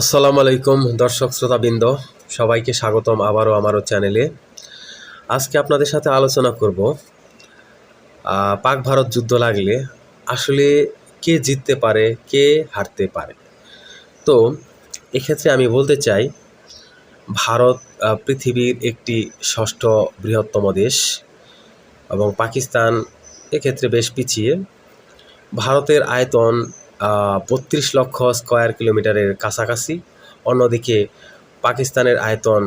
আসসালামু আলাইকুম, দর্শক শ্রোতাবৃন্দ, সবাইকে স্বাগতম আবারও আমারও চ্যানেলে। আজকে আপনাদের সাথে আলোচনা করব পাক ভারত যুদ্ধ লাগলে আসলে কে জিততে পারে, কে হারতে পারে? তো, এক্ষেত্রে আমি বলতে চাই, ভারত পৃথিবীর একটি ষষ্ঠ বৃহত্তম দেশ এবং পাকিস্তান এক্ষেত্রে বেশ পিছিয়ে। ভারতের আয়তন বত্রিশ লক্ষ স্কয়ার কিলোমিটারের কাছাকাছি। অন্যদিকে পাকিস্তানের আয়তন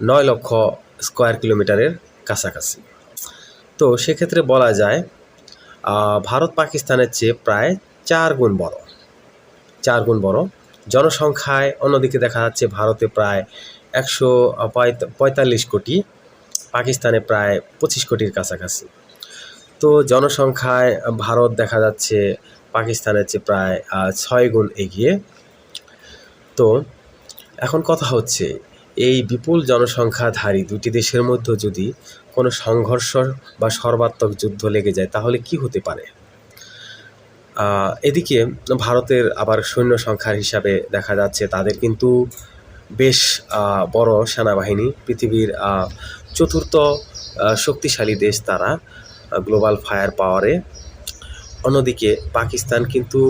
নয় লক্ষ স্কোয়ার কিলোমিটারের কাছাকাছি। তো সেক্ষেত্রে বলা যায় ভারত পাকিস্তানের চেয়ে প্রায় চার গুণ বড়। চার গুণ বড়। জনসংখ্যায় অন্যদিকে দেখা যাচ্ছে ভারতে প্রায় একশো পঁয়তাল্লিশ কোটি, পাকিস্তানে প্রায় পঁচিশ কোটির কাছাকাছি। তো জনসংখ্যায় ভারত দেখা যাচ্ছে পাকিস্তানের চেয়ে প্রায় ছয় গুণ এগিয়ে। তো এখন কথা হচ্ছে, এই বিপুল জনসংখ্যাধারী দুটি দেশের মধ্যে যদি কোনো সংঘর্ষ বা সর্বাত্মক যুদ্ধ লেগে যায়, তাহলে কি হতে পারে? এদিকে ভারতের আবার সৈন্য সংখ্যার হিসাবে দেখা যাচ্ছে, তাদের কিন্তু বেশ বড় সেনাবাহিনী, পৃথিবীর চতুর্থ শক্তিশালী দেশ তারা গ্লোবাল ফায়ার পাওয়ারে। অন্যদিকে পাকিস্তান কিন্তু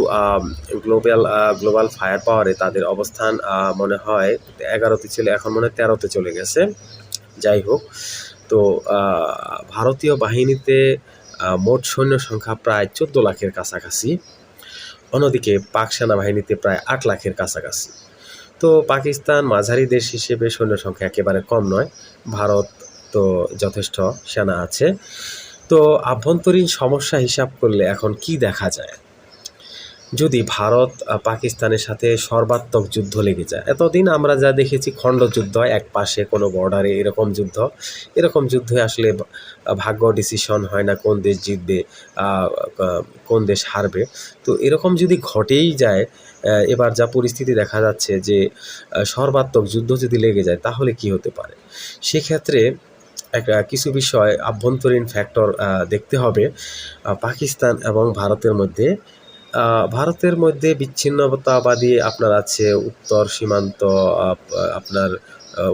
গ্লোবাল গ্লোবাল ফায়ার পাওয়ারে তাদের অবস্থান মনে হয় এগারোতে ছিল এখন মনে হয় তেরোতে চলে গেছে। যাই হোক, তো ভারতীয় বাহিনীতে মোট সৈন্য সংখ্যা প্রায় চোদ্দ লাখের কাছাকাছি। অন্যদিকে পাক সেনাবাহিনীতে প্রায় আট লাখের কাছাকাছি। তো পাকিস্তান মাঝারি দেশ হিসেবে সৈন্য সংখ্যা একেবারে কম নয়। ভারত তো যথেষ্ট সেনা আছে। তো আভ্যন্তরীণ সমস্যা হিসাব করলে এখন কি দেখা যায়? যদি ভারত পাকিস্তানের সাথে সর্বাত্মক যুদ্ধ লেগে যায়, এতদিন আমরা যা দেখেছি খণ্ডযুদ্ধ এক পাশে কোনো বর্ডারে এরকম যুদ্ধ, এরকম যুদ্ধে আসলে ভাগ্য ডিসিশন হয় না কোন দেশ জিতবে কোন দেশ হারবে। তো এরকম যদি ঘটেই যায় এবার যা পরিস্থিতি দেখা যাচ্ছে যে সর্বাত্মক যুদ্ধ যদি লেগে যায়, তাহলে কি হতে পারে? সেক্ষেত্রে একটা কিছু বিষয় আভ্যন্তরীণ ফ্যাক্টর দেখতে হবে। পাকিস্তান এবং ভারতের মধ্যে ভারতের মধ্যে বিচ্ছিন্নতাবাদী আপনার আছে উত্তর সীমান্ত আপনার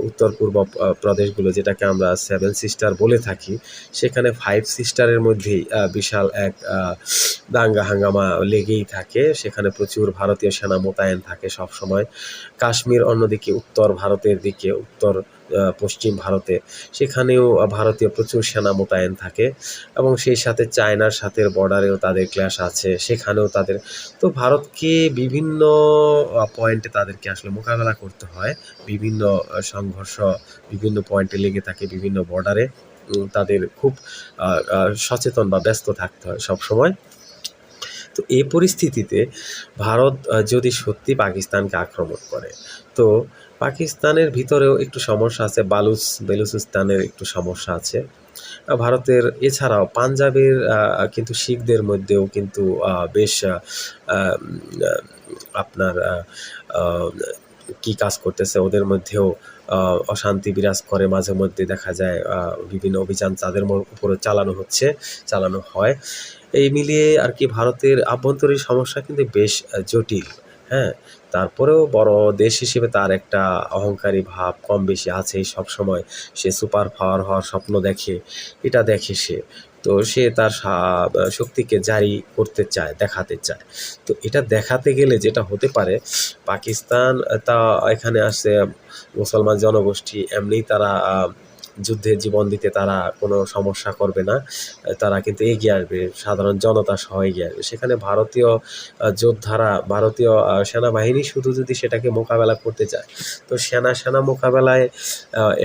উত্তর পূর্ব প্রদেশগুলো যেটাকে আমরা সেভেন সিস্টার বলে থাকি। সেখানে ফাইভ সিস্টারের মধ্যেই বিশাল এক দাঙ্গা হাঙ্গামা লেগেই থাকে। সেখানে প্রচুর ভারতীয় সেনা মোতায়েন থাকে সব সময় কাশ্মীর অন্যদিকে, উত্তর ভারতের দিকে, উত্তর পশ্চিম ভারতে। সেখানেও ভারতীয় প্রচুর সেনা মোতায়েন থাকে এবং সেই সাথে চায়নার সাথে বর্ডারেও তাদের ক্ল্যাশ আছে, সেখানেও তাদের। তো ভারতকে বিভিন্ন পয়েন্টে তাদেরকে আসলে মোকাবেলা করতে হয়। বিভিন্ন সংঘর্ষ বিভিন্ন পয়েন্টে লেগে থাকে বিভিন্ন বর্ডারে তাদের খুব সচেতন বা ব্যস্ত থাকতে হয় সব সময় তো এই পরিস্থিতিতে ভারত যদি সত্যি পাকিস্তানকে আক্রমণ করে, তো পাকিস্তানের ভিতরেও একটু সমস্যা আছে, বালুচ, বেলুচিস্তানের একটু সমস্যা আছে। ভারতের এছাড়াও পাঞ্জাবের কিন্তু শিখদের মধ্যেও কিন্তু বেশ আপনার কি কাজ করতেছে, ওদের মধ্যেও অশান্তি বিরাজ করে। মাঝে মধ্যে দেখা যায় বিভিন্ন অভিযান তাদের উপরে চালানো হচ্ছে, চালানো হয়। এই মিলিয়ে আর কি ভারতের আভ্যন্তরীণ সমস্যা কিন্তু বেশ জটিল হ্যাঁ? তারপরেও বড় দেশ হিসেবে তার একটা অহংকারী ভাব কম বেশি আছেই সব সময় সে সুপার পাওয়ার হওয়ার স্বপ্ন দেখে, এটা দেখে সে। তো সে তার শক্তিকে জারি করতে চায়, দেখাতে চায়। তো এটা দেখাতে গেলে যেটা হতে পারে, পাকিস্তান তা এখানে আসে, মুসলমান জনগোষ্ঠী এমনিই তারা যুদ্ধে জীবন দিতে তারা কোনো সমস্যা করবে না, তারা কিন্তু এগিয়ে আসবে, সাধারণ জনতা সহ এগিয়ে আসবে। সেখানে ভারতীয় যোদ্ধারা, ভারতীয় সেনাবাহিনী শুধু যদি সেটাকে মোকাবেলা করতে চায়, তো সেনা সেনা মোকাবেলায়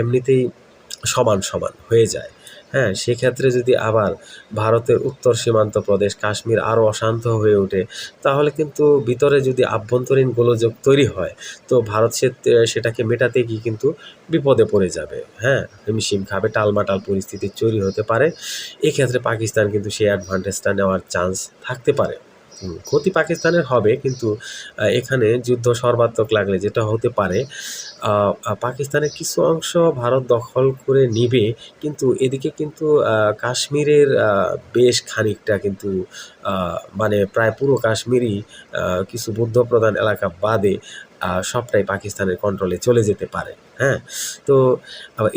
এমনিতেই সমান সমান হয়ে যায়। হ্যাঁ সেক্ষেত্রে যদি আবার ভারতের উত্তর সীমান্ত প্রদেশ কাশ্মীর আরও অশান্ত হয়ে ওঠে, তাহলে কিন্তু ভিতরে যদি আভ্যন্তরীণ গোলযোগ তৈরি হয়, তো ভারত সে- সেটাকে মেটাতে গিয়ে কিন্তু বিপদে পড়ে যাবে। হ্যাঁ হিমশিম খাবে, টালমাটাল পরিস্থিতি তৈরি হতে পারে। এক্ষেত্রে পাকিস্তান কিন্তু সেই অ্যাডভান্টেজটা নেওয়ার চান্স থাকতে পারে। ক্ষতি পাকিস্তানের হবে, কিন্তু এখানে যুদ্ধ সর্বাত্মক লাগলে যেটা হতে পারে পাকিস্তানের কিছু অংশ ভারত দখল করে নিবে, কিন্তু এদিকে কিন্তু কাশ্মীরের বেশ খানিকটা কিন্তু মানে প্রায় পুরো কাশ্মীরই কিছু বুদ্ধ প্রধান এলাকা বাদে সবটাই পাকিস্তানের কন্ট্রোলে চলে যেতে পারে হ্যাঁ? তো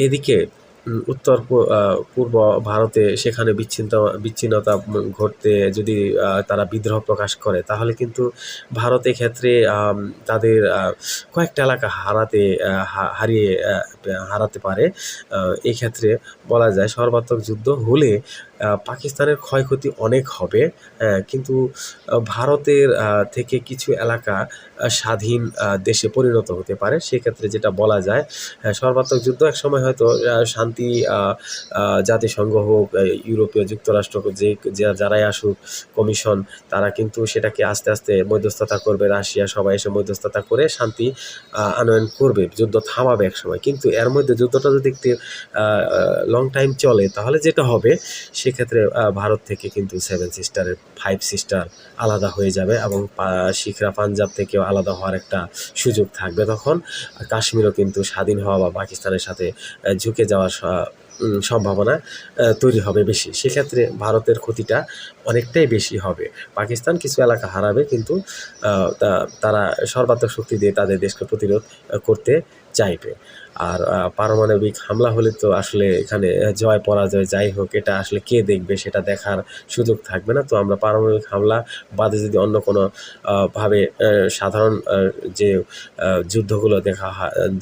এদিকে উত্তর পূর্ব ভারতে সেখানে বিচ্ছিন্ন, বিচ্ছিন্নতা ঘটতে যদি তারা বিদ্রোহ প্রকাশ করে, তাহলে কিন্তু ভারতের ক্ষেত্রে তাদের কয়েকটা এলাকা হারাতে হারিয়ে হারাতে পারে। এক্ষেত্রে বলা যায় সর্বাত্মক যুদ্ধ হলে পাকিস্তানের ক্ষয়ক্ষতি অনেক হবে কিন্তু ভারতের থেকে কিছু এলাকা স্বাধীন দেশে পরিণত হতে পারে। সেক্ষেত্রে যেটা বলা যায় সর্বাত্মক যুদ্ধ এক সময় হয়তো শান্তি জাতিসংঘ হোক ইউরোপীয় যুক্তরাষ্ট্র যে যারাই আসুক, কমিশন, তারা কিন্তু সেটাকে আস্তে আস্তে মধ্যস্থতা করবে। রাশিয়া সবাই এসে মধ্যস্থতা করে শান্তি আনয়ন করবে, যুদ্ধ থামাবে এক সময়। কিন্তু এর মধ্যে যুদ্ধটা যদি একটু লং টাইম চলে, তাহলে যেটা হবে সেক্ষেত্রে ভারত থেকে কিন্তু সেভেন সিস্টারের ফাইভ সিস্টার আলাদা হয়ে যাবে এবং শিখরা পাঞ্জাব থেকেও আলাদা হওয়ার একটা সুযোগ থাকবে তখন। কাশ্মীরও কিন্তু স্বাধীন হওয়া বা পাকিস্তানের সাথে ঝুঁকে যাওয়ার সম্ভাবনা তৈরি হবে বেশি। সেক্ষেত্রে ভারতের ক্ষতিটা অনেকটাই বেশি হবে। পাকিস্তান কিছু এলাকা হারাবে কিন্তু তারা সর্বাত্মক শক্তি দিয়ে তাদের দেশকে প্রতিরোধ করতে চাইবে। আর পারমাণবিক হামলা হলে তো আসলে এখানে জয় পরাজয় যাই হোক, এটা আসলে কে দেখবে সেটা দেখার সুযোগ থাকবে না। তো আমরা পারমাণবিক হামলা বাদে যদি অন্য কোনো ভাবে সাধারণ যে যুদ্ধগুলো দেখা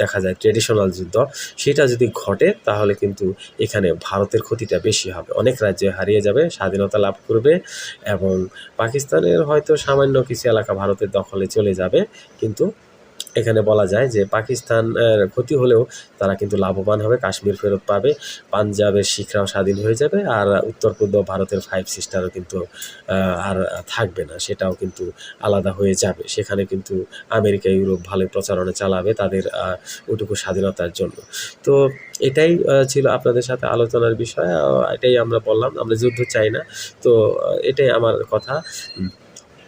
দেখা যায় ট্রেডিশনাল যুদ্ধ, সেটা যদি ঘটে তাহলে কিন্তু এখানে ভারতের ক্ষতিটা বেশি হবে। অনেক রাজ্য হারিয়ে যাবে, স্বাধীনতা লাভ করবে এবং পাকিস্তানের হয়তো সামান্য কিছু এলাকা ভারতের দখলে চলে যাবে, কিন্তু এখানে বলা যায় যে পাকিস্তান ক্ষতি হলেও তারা কিন্তু লাভবান হবে, কাশ্মীর ফেরত পাবে, পাঞ্জাবের শিখরাও স্বাধীন হয়ে যাবে আর উত্তর পূর্ব ভারতের ফাইভ সিস্টারও কিন্তু আর থাকবে না, সেটাও কিন্তু আলাদা হয়ে যাবে। সেখানে কিন্তু আমেরিকা, ইউরোপ ভালো প্রচারণা চালাবে তাদের ওটুকু স্বাধীনতার জন্য। তো এটাই ছিল আপনাদের সাথে আলোচনার বিষয় এটাই আমরা বললাম, আমরা যুদ্ধ চাই না। তো এটাই আমার কথা।